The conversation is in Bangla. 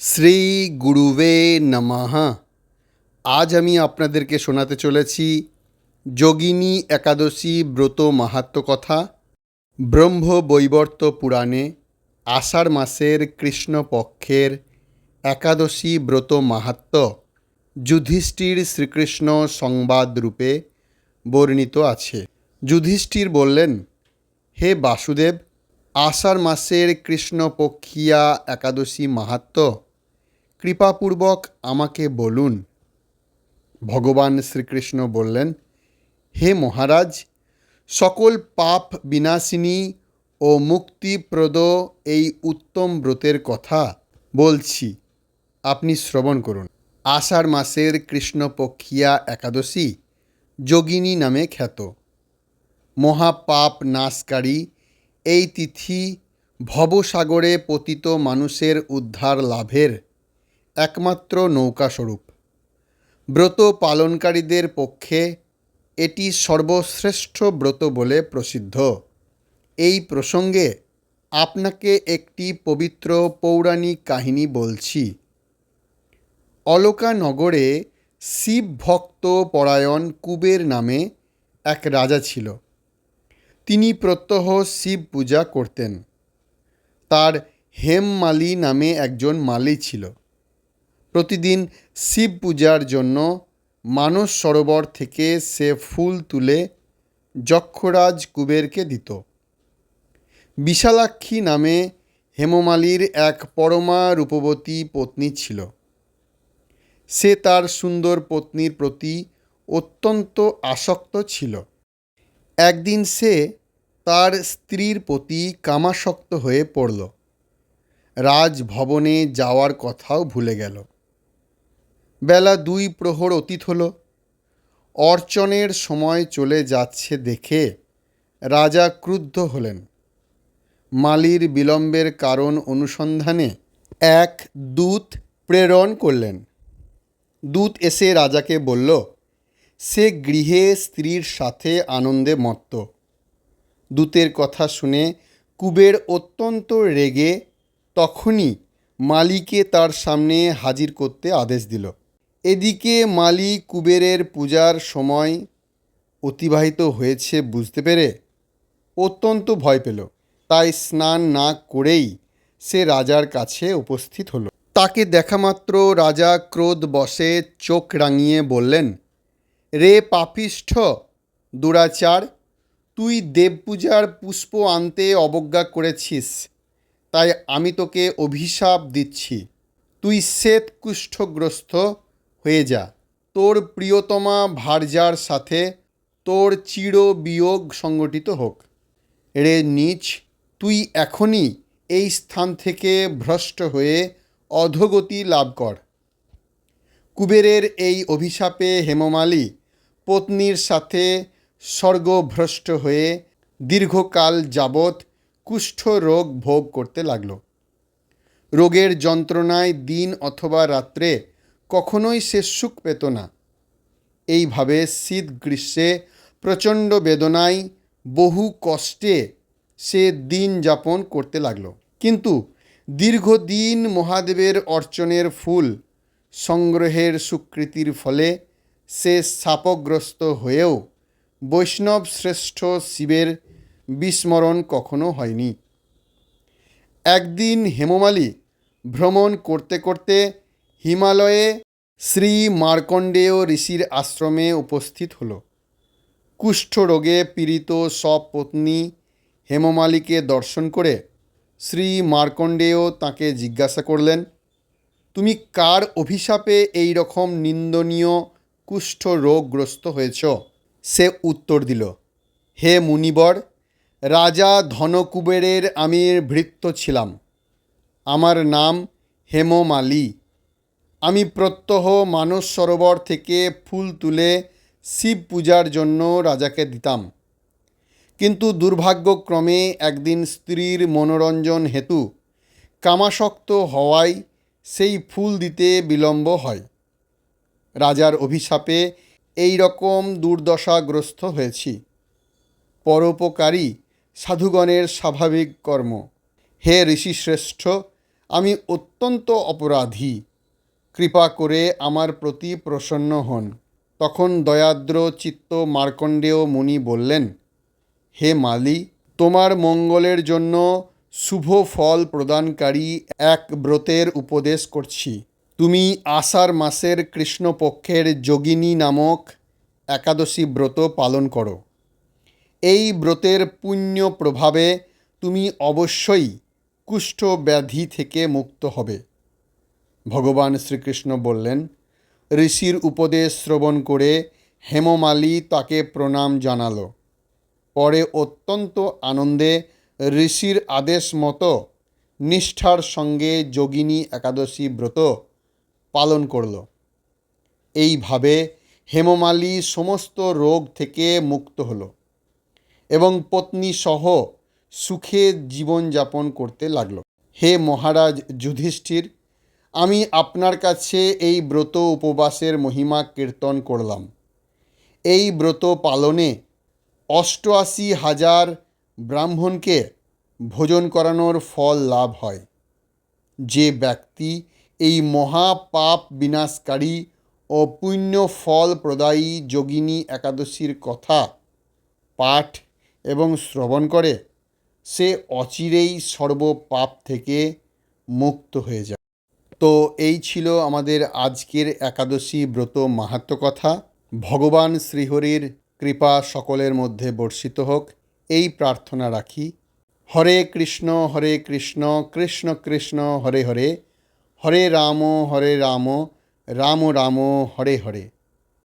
শ্রী গুরুবে নমঃ। আজ আমি আপনাদেরকে শোনাতে চলেছি যোগিনী একাদশী ব্রত মাহাত্ম কথা, ব্রহ্ম বৈবর্ত পুরাণে আষাঢ় মাসের কৃষ্ণপক্ষের একাদশী ব্রত মাহাত্ম যুধিষ্ঠির শ্রীকৃষ্ণ সংবাদ রূপে বর্ণিত আছে। যুধিষ্ঠির বললেন, হে বাসুদেব, আষাঢ় মাসের কৃষ্ণপক্ষিয়া একাদশী মাহাত্ম কৃপাপূর্বক আমাকে বলুন। ভগবান শ্রীকৃষ্ণ বললেন, হে মহারাজ, সকল পাপ বিনাশিনী ও মুক্তিপ্রদ এই উত্তম ব্রতের কথা বলছি। আপনি শ্রবণ করুন। আষাঢ় মাসের কৃষ্ণপক্ষিয়া একাদশী যোগিনী নামে খ্যাত। মহাপাপ নাশকারী এই তিথি ভবসাগরে পতিত মানুষের উদ্ধার লাভের একমাত্র নৌকাস্বরূপ। ব্রত পালনকারীদের পক্ষে এটি সর্বশ্রেষ্ঠ ব্রত বলে প্রসিদ্ধ। এই প্রসঙ্গে আপনাকে একটি পবিত্র পৌরাণিক কাহিনী বলছি। অলকানগরে শিব ভক্ত পরায়ণ কুবের নামে এক রাজা ছিল। তিনি প্রত্যহ শিব পূজা করতেন। তার হেমমালি নামে একজন মালি ছিল। প্রতিদিন শিব পূজার জন্য মানস সরোবর থেকে সে ফুল তুলে যক্ষরাজ কুবেরকে দিত। বিশালাক্ষী নামে হেমমালির এক পরমা রূপবতী পত্নী ছিল। সে তার সুন্দর পত্নীর প্রতি অত্যন্ত আসক্ত ছিল। একদিন সে তার স্ত্রীর প্রতি কামাসক্ত হয়ে পড়ল। রাজভবনে যাওয়ার কথাও ভুলে গেল। বেলা দুই প্রহর অতীত হল। অর্চনের সময় চলে যাচ্ছে দেখে রাজা ক্রুদ্ধ হলেন। মালির বিলম্বের কারণ অনুসন্ধানে এক দূত প্রেরণ করলেন। দূত এসে রাজাকে বলল, সে গৃহে স্ত্রীর সাথে আনন্দে মত্ত। দূতের কথা শুনে কুবের অত্যন্ত রেগে তখনই মালিকে তার সামনে হাজির করতে আদেশ দিল। এদিকে মালি কুবেরের পূজার সময় অতিবাহিত হয়েছে বুঝতে পেরে অত্যন্ত ভয় পেল। তাই স্নান না করেই সে রাজার কাছে উপস্থিত হলো। তাকে দেখা মাত্র রাজা ক্রোধ বসে চোখ রাঙিয়ে বললেন, রে পাপিষ্ঠ দুরাচার, তুই দেবপূজার পুষ্প আনতে অবজ্ঞা করেছিস, তাই আমি তোকে অভিশাপ দিচ্ছি। তুই শ্বেত কুষ্ঠগ্রস্ত হয়ে যা। তোর প্রিয়তমা ভার্যার সাথে তোর চির বিয়োগ সংগঠিত হোক। রে নিচ, তুই এখনই এই স্থান থেকে ভ্রষ্ট হয়ে অধোগতি লাভ কর। কুবেরের এই অভিশাপে হেমমালী পত্নীর সাথে স্বর্গভ্রষ্ট হয়ে দীর্ঘকাল যাবৎ কুষ্ঠ রোগ ভোগ করতে লাগল। রোগের যন্ত্রণায় দিন অথবা রাত্রে কখনোই সে সুখ পেত না। এইভাবে শীত গ্রীষ্মে প্রচণ্ড বেদনায় বহু কষ্টে সে দিন যাপন করতে লাগল। কিন্তু দীর্ঘদিন মহাদেবের অর্চনের ফুল সংগ্রহের স্বীকৃতির ফলে সে শাপগ্রস্ত হয়েও বৈষ্ণব শ্রেষ্ঠ শিবের বিস্মরণ কখনো হয়নি। একদিন হেমমালী ভ্রমণ করতে করতে হিমালয়ে শ্রী মার্কণ্ডেয় ঋষির আশ্রমে উপস্থিত হল। কুষ্ঠরোগে পীড়িত সব পত্নী হেমমালীকে দর্শন করে শ্রী মার্কণ্ডেয় তাকে জিজ্ঞাসা করলেন, তুমি কার অভিশাপে এই রকম নিন্দনীয় কুষ্ঠ রোগগ্রস্ত হয়েছ? সে উত্তর দিল, হে মুনিবর, রাজা ধনকুবেরের আমি ভৃত্য ছিলাম। আমার নাম হেমমালী। আমি প্রত্যহ মানস সরোবর থেকে ফুল তুলে শিব পূজার জন্য রাজাকে দিতাম। কিন্তু দুর্ভাগ্যক্রমে একদিন স্ত্রীর মনোরঞ্জন হেতু কামাসক্ত হওয়ায় সেই ফুল দিতে বিলম্ব হয়। রাজার অভিশাপে এই রকম দুর্দশাগ্রস্ত হয়েছি। পরোপকারী সাধুগণের স্বাভাবিক কর্ম। হে ঋষিশ্রেষ্ঠ, আমি অত্যন্ত অপরাধী। কৃপা করে আমার প্রতি প্রসন্ন হন। তখন দয়াদ্র চিত্ত মার্কণ্ডেয় মুনি বললেন, হে মালি, তোমার মঙ্গলের জন্য শুভ ফল প্রদানকারী এক ব্রতের উপদেশ করছি। তুমি আষাঢ় মাসের কৃষ্ণপক্ষের যোগিনী নামক একাদশী ব্রত পালন করো। এই ব্রতের পুণ্য প্রভাবে তুমি অবশ্যই কুষ্ঠ ব্যাধি থেকে মুক্ত হবে। ভগবান শ্রীকৃষ্ণ বললেন, ঋষির উপদেশ শ্রবণ করে হেমমালী তাকে প্রণাম জানালো। পরে অত্যন্ত আনন্দে ঋষির আদেশ মতো নিষ্ঠার সঙ্গে যোগিনী একাদশী ব্রত পালন করল। এইভাবে হেমমালী সমস্ত রোগ থেকে মুক্ত হল এবং পত্নী সহ সুখে জীবনযাপন করতে লাগল। হে মহারাজ যুধিষ্ঠির আমি আপনার কাছে এই ব্রত উপবাসের মহিমা কীর্তন করলাম। এই ব্রত পালনে অষ্টআশি হাজার ব্রাহ্মণকে ভোজন করানোর ফল লাভ হয়। যে ব্যক্তি এই মহাপাপ বিনাশকারী ও পুণ্য ফল প্রদায়ী যোগিনী একাদশীর কথা পাঠ এবং শ্রবণ করে, সে অচিরেই সর্বপাপ থেকে মুক্ত হয়ে যায়। তো এই ছিল আমাদের আজকের একাদশী ব্রত মাহাত্ম কথা। ভগবান শ্রীহরির কৃপা সকলের মধ্যে বর্ষিত হোক, এই প্রার্থনা রাখি। হরে কৃষ্ণ হরে কৃষ্ণ কৃষ্ণ কৃষ্ণ, হরে হরে। হরে রাম হরে রাম রাম রাম, হরে হরে।